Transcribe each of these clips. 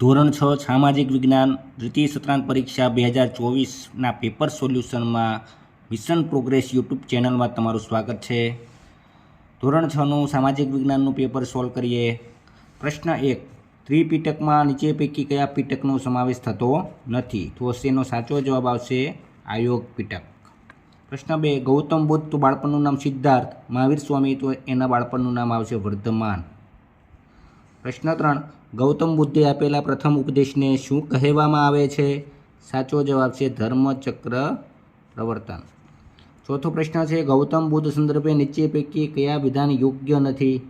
ધોરણ છ, સામાજિક વિજ્ઞાન, દ્વિતીય સત્રાંત પરીક્ષા બે હજાર ચોવીસના પેપર સોલ્યુશનમાં મિશન પ્રોગ્રેસ યુટ્યુબ ચેનલમાં તમારું સ્વાગત છે. ધોરણ છનું સામાજિક વિજ્ઞાનનું પેપર સોલ્વ કરીએ. પ્રશ્ન એક, ત્રિપીટકમાં નીચે પૈકી કયા પીટકનો સમાવેશ થતો નથી? તો તેનો સાચો જવાબ આવશે આયોગ પીટક. પ્રશ્ન બે, ગૌતમ બુદ્ધ તો બાળપણનું નામ સિદ્ધાર્થ, મહાવીર સ્વામી તો એના બાળપણનું નામ આવશે વર્ધમાન. પ્રશ્ન ત્રણ ગૌતમ બુદ્ધે આપેલા પ્રથમ ઉપદેશને શું કહેવામાં આવે છે? સાચો જવાબ છે ધર્મચક્ર પ્રવર્તન. ચોથો પ્રશ્ન છે, ગૌતમ બુદ્ધ સંદર્ભે નીચે પૈકી કયા વિધાન યોગ્ય નથી?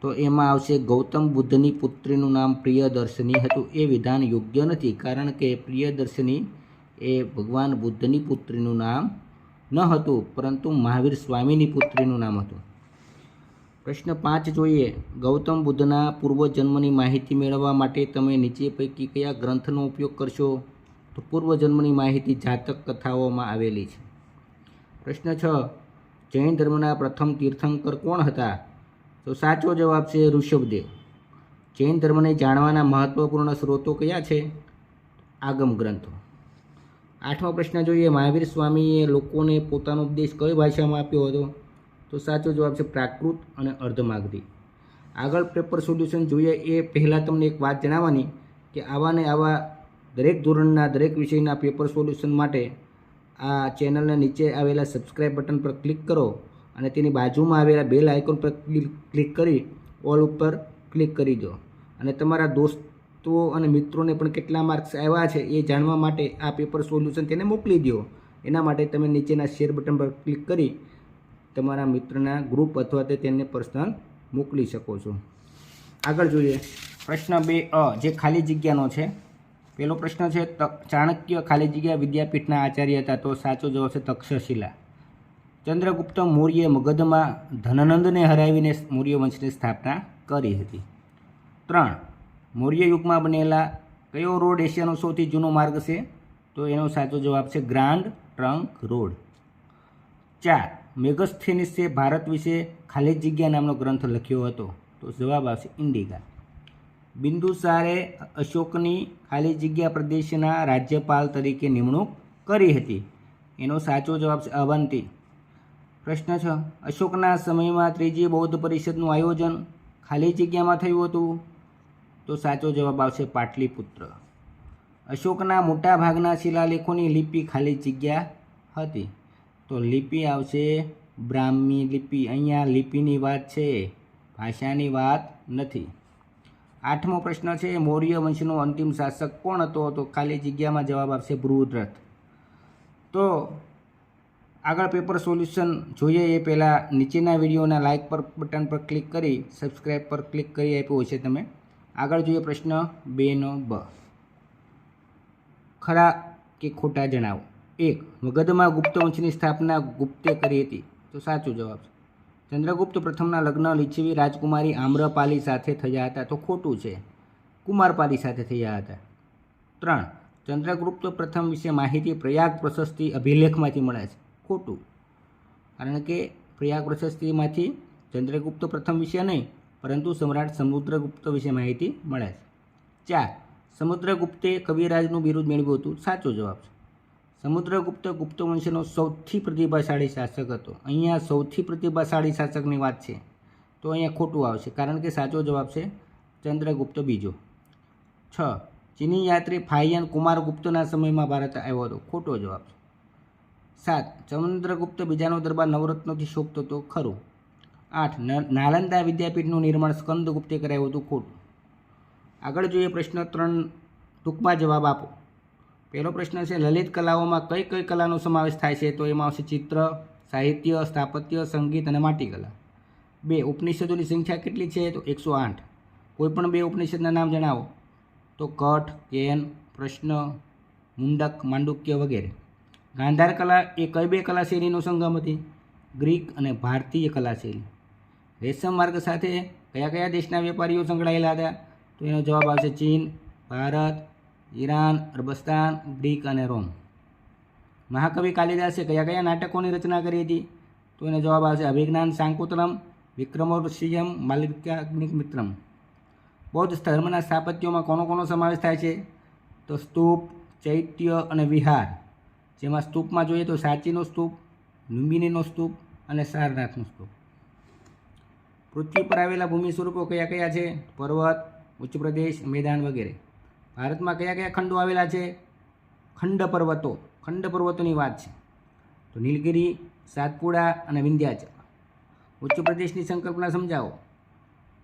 તો એમાં આવશે, ગૌતમ બુદ્ધની પુત્રીનું નામ પ્રિયદર્શિની હતું. એ વિધાન યોગ્ય નથી, કારણ કે પ્રિયદર્શિની એ ભગવાન બુદ્ધની પુત્રીનું નામ ન હતું, પરંતુ મહાવીર સ્વામીની પુત્રીનું નામ હતું. પ્રશ્ન પાંચ જોઈએ. ગૌતમ બુદ્ધના પૂર્વજન્મની માહિતી મેળવવા માટે તમે નીચે પૈકી કયા ગ્રંથનો ઉપયોગ કરશો? તો પૂર્વજન્મની માહિતી જાતક કથાઓમાં આવેલી છે. પ્રશ્ન છ. જૈન ધર્મના પ્રથમ તીર્થંકર કોણ હતા? તો સાચો જવાબ છે ઋષભદેવ. જૈન ધર્મને જાણવાના મહત્વપૂર્ણ સ્ત્રોતો કયા છે? આગમ ગ્રંથો. આઠમો પ્રશ્ન જોઈએ. મહાવીર સ્વામીએ લોકોને પોતાનો ઉપદેશ કઈ ભાષામાં આપ્યો હતો? તો સાચો જવાબ છે પ્રાકૃત અને અર્ધમાગધી. આગળ પેપર સોલ્યુશન જોઈએ એ પહેલાં તમને એક વાત જણાવવાની કે આવા ને આવા દરેક ધોરણના દરેક વિષયના પેપર સોલ્યુશન માટે આ ચેનલના નીચે આવેલા સબસ્ક્રાઇબ બટન પર ક્લિક કરો અને તેની બાજુમાં આવેલા બેલ આઇકોન પર ક્લિક કરી ઓલ ઉપર ક્લિક કરી દો. અને તમારા દોસ્તો અને મિત્રોને પણ કેટલા માર્ક્સ આવ્યા છે એ જાણવા માટે આ પેપર સોલ્યુશન તેને મોકલી દો. એના માટે તમે નીચેના શેર બટન પર ક્લિક કરી તમારા મિત્રના ગ્રુપ અથવા તો તેને પર્સનલ મોકલી શકો છો. આગળ જોઈએ. પ્રશ્ન બે અ, જે ખાલી જગ્યાનો છે. પહેલો પ્રશ્ન છે ચાણક્ય ખાલી જગ્યા વિદ્યાપીઠના આચાર્ય હતા તો સાચો જવાબ છે તક્ષશિલા. ચંદ્રગુપ્ત મૌર્ય મગધમાં ધનનંદને હરાવીને મૌર્ય વંશની સ્થાપના કરી હતી. ત્રણ, મૌર્ય યુગમાં બનેલા કયો રોડ એશિયાનો સૌથી જૂનો માર્ગ છે? તો એનો સાચો જવાબ છે ગ્રાન્ડ ટ્રંક રોડ. ચાર મેગસ્થેનિસે ભારત વિશે ખાલી જગ્યા નામનો ગ્રંથ લખ્યો હતો. તો જવાબ આવશે ઇન્ડિકા બિંદુસારે અશોકની ખાલી જગ્યા પ્રદેશના રાજ્યપાલ તરીકે નિમણૂક કરી હતી. એનો સાચો જવાબ છે અવંતી. પ્રશ્ન છ, અશોકના સમયમાં ત્રીજી બૌદ્ધ પરિષદનું આયોજન ખાલી જગ્યામાં થયું હતું? તો સાચો જવાબ આવશે પાટલીપુત્ર. અશોકના મોટા ભાગના શિલાલેખોની લિપિ ખાલી જગ્યા હતી. તો લિપિ આવશે. બ્રાહ્મી લિપિ. અહીંયા લિપિની વાત છે. ભાષાની વાત નથી. આઠમો પ્રશ્ન છે, મૌર્ય વંશનો અંતિમ શાસક કોણ હતો? તો ખાલી જગ્યામાં જવાબ આપશે બૃહદ્રથ. તો આગળ પેપર સોલ્યુશન જોઈએ. એ પહેલાં નીચેના વિડીયોના લાઇક પર બટન પર ક્લિક કરી સબસ્ક્રાઇબ પર ક્લિક કરી આપ્યો હશે તમે. આગળ જોઈએ પ્રશ્ન બેનો બ. ખરા કે ખોટા જણાવો? એક, મગધમાં ગુપ્ત વંશની સ્થાપના ગુપ્તે કરી હતી. તો સાચો જવાબ છે. ચંદ્રગુપ્ત પ્રથમના લગ્ન લીછવી રાજકુમારી આમ્રપાલી સાથે થયા હતા. તો ખોટું છે. કુમારપાલી સાથે થયા હતા. ત્રણ, ચંદ્રગુપ્ત પ્રથમ વિશે માહિતી પ્રયાગ પ્રશસ્તિ અભિલેખમાંથી મળે છે. ખોટું. કારણ કે પ્રયાગ પ્રશસ્તિમાંથી ચંદ્રગુપ્ત પ્રથમ વિશે નહીં, પરંતુ સમ્રાટ સમુદ્રગુપ્ત વિશે માહિતી મળે છે. ચાર, સમુદ્રગુપ્તે કવિરાજનું બિરુદ મેળવ્યું હતું. સાચો જવાબ છે. સમુદ્રગુપ્ત ગુપ્ત વંશનો સૌથી પ્રતિભાશાળી શાસક હતો. અહીંયા સૌથી પ્રતિભાશાળી શાસકની વાત છે. તો અહીંયા ખોટું આવશે, કારણ કે સાચો જવાબ છે ચંદ્રગુપ્ત બીજો. છ. ચીની યાત્રી ફાયન કુમારગુપ્તના સમયમાં ભારત આવ્યો હતો. ખોટો જવાબ છે. સાત. ચંદ્રગુપ્ત બીજાનો દરબાર નવરત્નોથી શોભતો હતો. ખરું. આઠ. નાલંદા વિદ્યાપીઠનું નિર્માણ સ્કંદગુપ્તે કરાયું હતું. ખોટું. આગળ જોઈએ પ્રશ્ન ત્રણ ટૂંકમાં જવાબ આપો. પહેલો પ્રશ્ન છે, લલિત કલાઓમાં કઈ કઈ કલાનો સમાવેશ થાય છે? તો એમાં આવશે ચિત્ર, સાહિત્ય, સ્થાપત્ય, સંગીત અને માટીકલા. બે, ઉપનિષદોની સંખ્યા કેટલી છે? તો એકસો આઠ. કોઈ પણ બે ઉપનિષદના નામ જણાવો. તો કઠ, કેન, પ્રશ્ન, મુંડક, માંડુક્ય વગેરે. ગાંધાર કલા એ કઈ બે કલા શૈલીનો સંગમ હતી? ગ્રીક અને ભારતીય કલા શૈલી રેશમ માર્ગ સાથે કયા કયા દેશના વેપારીઓ સંકળાયેલા હતા? તો એનો જવાબ આવશે ચીન, ભારત ઈરાન, અરબસ્તાન, ગ્રીક અને રોમ. મહાકવિ કાલિદાસે કયા કયા નાટકોની રચના કરી હતી? તો એનો જવાબ આવશે અભિજ્ઞાન શાંકુતલમ વિક્રમોર્વશિયમ માલિકાગ્નિમિત્રમ બૌદ્ધ ધર્મના સ્થાપત્યોમાં કોનો કોનો સમાવેશ થાય છે? તો સ્તૂપ, ચૈત્ય અને વિહાર. જેમાં સ્તૂપમાં જોઈએ તો સાચીનો સ્તૂપ, લુંબિનીનો સ્તૂપ અને સારનાથનો સ્તૂપ. પૃથ્વી પર આવેલા ભૂમિ સ્વરૂપો કયા કયા છે? પર્વત, ઉચ્ચ પ્રદેશ, મેદાન વગેરે. ભારતમાં કયા કયા ખંડો આવેલા છે? ખંડ પર્વતો. ખંડ પર્વતોની વાત છે. તો નીલગિરી, સાતપુડા અને વિંધ્યાચલ. ઉચ્ચ પ્રદેશની સંકલ્પના સમજાવો.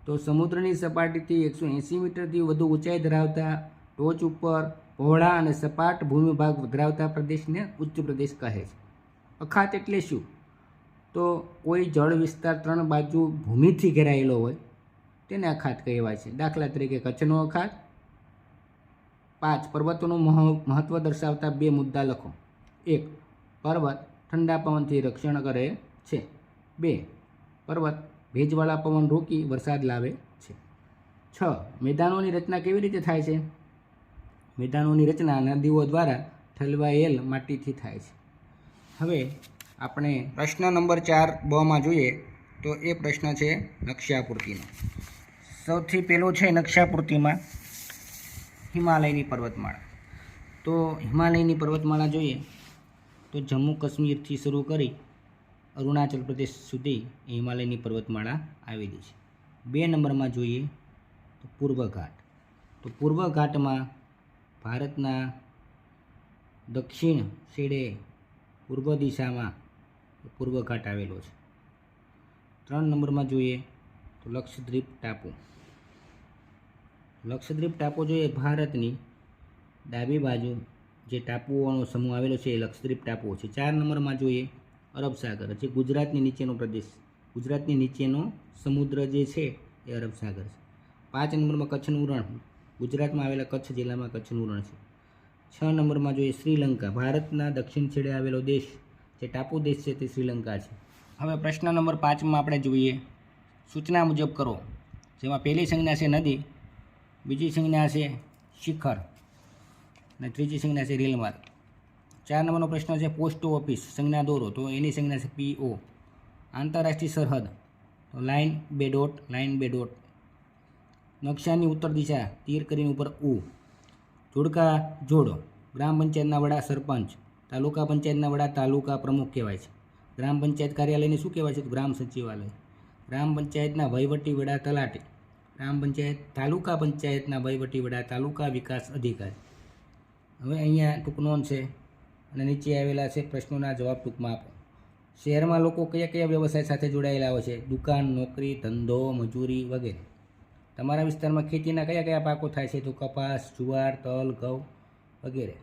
તો સમુદ્રની સપાટીથી એકસો એંસી મીટરથી વધુ ઊંચાઈ ધરાવતા ટોચ ઉપર પહોળા અને સપાટ ભૂમિ ભાગ ધરાવતા પ્રદેશને ઉચ્ચ પ્રદેશ કહે છે. અખાત એટલે શું? તો કોઈ જળ વિસ્તાર ત્રણ બાજુ ભૂમિથી ઘેરાયેલો હોય, તેને અખાત કહેવાય છે. દાખલા તરીકે કચ્છનો અખાત પાંચ પર્વતોનું મહ- મહત્ત્વ દર્શાવતા બે મુદ્દા લખો. એક, પર્વત ઠંડા પવનથી રક્ષણ કરે છે. બે, પર્વત ભેજવાળા પવન રોકી વરસાદ લાવે છે. છ, મેદાનોની રચના કેવી રીતે થાય છે? મેદાનોની રચના નદીઓ દ્વારા ઠલવાયેલ માટીથી થાય છે. હવે આપણે પ્રશ્ન નંબર ચાર બમાં જોઈએ તો એ પ્રશ્ન છે નકશાપૂર્તિનો. સૌથી પહેલો છે નકશાપૂર્તિમાં હિમાલયની પર્વતમાળા. તો હિમાલયની પર્વતમાળા જોઈએ તો જમ્મુ કાશ્મીરથી શરૂ કરી અરુણાચલ પ્રદેશ સુધી હિમાલયની પર્વતમાળા આવેલી છે. બે નંબરમાં જોઈએ તો પૂર્વ ઘાટ. તો પૂર્વ ઘાટમાં ભારતના દક્ષિણ છેડે પૂર્વ દિશામાં પૂર્વ ઘાટ આવેલો છે. ત્રણ નંબરમાં જોઈએ તો લક્ષદ્વીપ ટાપુ. લક્ષદ્વીપ ટાપુ જોઈએ ભારતની. ડાબી બાજુ જે ટાપુઓનો સમૂહ આવેલો છે એ લક્ષદ્વીપ ટાપુઓ છે. ચાર નંબરમાં જોઈએ અરબ સાગર, જે ગુજરાતની નીચેનો પ્રદેશ, ગુજરાતની નીચેનો સમુદ્ર જે છે એ અરબ સાગર છે. પાંચ નંબરમાં કચ્છનું રણ ગુજરાતમાં આવેલા કચ્છ જિલ્લામાં કચ્છનું રણ છે. છ નંબરમાં જોઈએ શ્રીલંકા, ભારતના દક્ષિણ છેડે આવેલો દેશ, જે ટાપુ દેશ છે તે શ્રીલંકા છે. હવે પ્રશ્ન નંબર પાંચમાં આપણે જોઈએ, સૂચના મુજબ કરો. જેમાં પહેલી સંજ્ઞા છે નદી બીજી સંજ્ઞા છે શિખર અને ત્રીજી સંજ્ઞા છે રેલમાર્ગ. ચાર નંબરનો પ્રશ્ન છે પોસ્ટ ઓફિસ, સંજ્ઞા દોરો. તો એની સંજ્ઞા છે પીઓ આંતરરાષ્ટ્રીય સરહદ, તો લાઇન બે ડોટ, લાઇન બે ડોટ. નકશાની ઉત્તર દિશા, તીર કરીને ઉપર ઉ. જોડકા જોડો. ગ્રામ પંચાયતના વડા સરપંચ. તાલુકા પંચાયતના વડા તાલુકા પ્રમુખ કહેવાય છે. ગ્રામ પંચાયત કાર્યાલયને શું કહેવાય છે? ગ્રામ સચિવાલય. ગ્રામ પંચાયતના વહીવટી વડા તલાટી. ગ્રામ પંચાયત, તાલુકા પંચાયતના વડા તાલુકા વિકાસ અધિકારી. હવે અહીંયા ટૂંકનો છે અને નીચે આવેલા છે પ્રશ્નોના જવાબ ટૂંકમાં આપો. શહેરમાં લોકો કયા કયા વ્યવસાય સાથે જોડાયેલા હોય છે? દુકાન, નોકરી, ધંધો, મજૂરી વગેરે. તમારા વિસ્તારમાં ખેતીના કયા કયા પાકો થાય છે? તો કપાસ, જુવાર, તલ, ઘઉં વગેરે.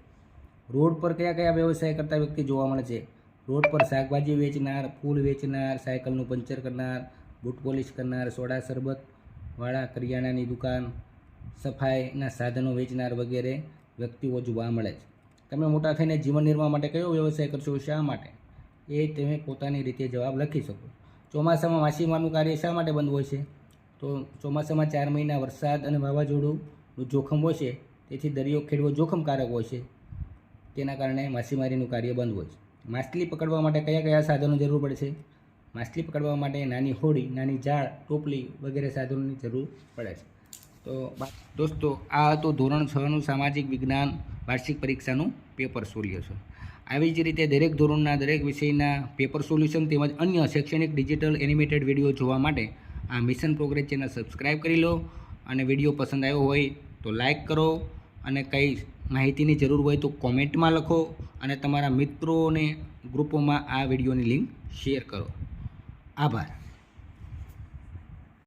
રોડ પર કયા કયા વ્યવસાય કરતા વ્યક્તિ જોવા મળે છે? રોડ પર શાકભાજી વેચનાર, ફૂલ વેચનાર, સાયકલનું પંચર કરનાર, બૂટ પોલિશ કરનાર, સોડા, શરબત વાળા કરિયાણાની દુકાન, સફાઈના સાધનો વેચનાર વગેરે વ્યક્તિઓ જોવા મળે છે. તમે મોટા થઈને જીવન નિર્વાહ માટે કયો વ્યવસાય કરશો, શા માટે? એ તમે પોતાની રીતે જવાબ લખી શકો. ચોમાસામાં માછીમારનું કાર્ય શા માટે બંધ હોય છે? તો ચોમાસામાં ચાર મહિના વરસાદ અને વાવાઝોડુંનું જોખમ હોય છે, તેથી દરિયો ખેડવો જોખમકારક હોય છે. તેના કારણે માછીમારીનું કાર્ય બંધ હોય છે. માછલી પકડવા માટે કયા કયા સાધનો જરૂર પડે છે? માછલી પકડવા માટે નાની હોડી, નાની જાળ ટોપલી વગેરે સાધનોની જરૂર પડે છે. તો દોસ્તો, આ હતું ધોરણ છનું સામાજિક વિજ્ઞાન વાર્ષિક પરીક્ષાનું પેપર સોલ્યુશન. આવી જ રીતે દરેક ધોરણના દરેક વિષયના પેપર સોલ્યુશન તેમજ અન્ય શૈક્ષણિક ડિજિટલ એનિમેટેડ વીડિયો જોવા માટે આ મિશન પ્રોગ્રેસ ચેનલ સબસ્ક્રાઈબ કરી લો અને વીડિયો પસંદ આવ્યો હોય તો લાઈક કરો અને કંઈ માહિતીની જરૂર હોય તો કોમેન્ટમાં લખો અને તમારા મિત્રોને ગ્રુપોમાં આ વિડીયોની લિંક શેર કરો. આભાર.